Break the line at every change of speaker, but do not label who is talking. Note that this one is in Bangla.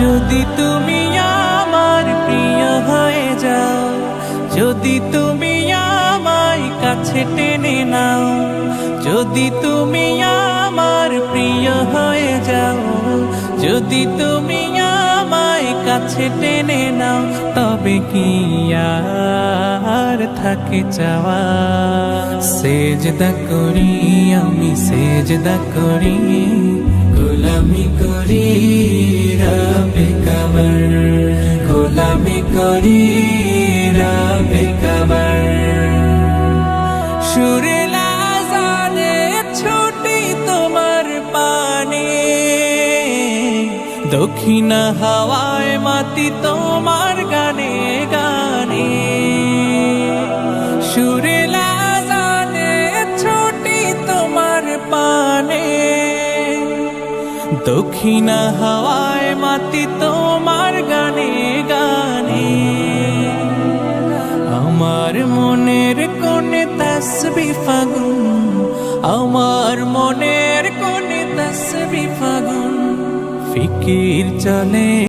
যদি তুমি আমার প্রিয় হয়ে যাও, যদি তুমি আমায় কাছে টেনে নাও, যদি তুমি আমার প্রিয় হয়ে যাও, যদি তুমি আমায় কাছে টেনে নাও, তবে কি আর থাকে চাওয়া? সেজদা করি আমি, সেজদা করি, গোলামি গোলামি করি রবে কবর সুরে লাজানে ছুটি তোমার পানে। দক্ষিণা হাওয়ায় মাতি তোমার গানে গানে। সুরে লাজানে ছুটি তোমার পানে। দক্ষিণা হাওয়ায় মাতি তোমার গানে কোণে তসবি ফাগুন আমার মনের কোনে তসবি ফাগুন ফিকির চলে।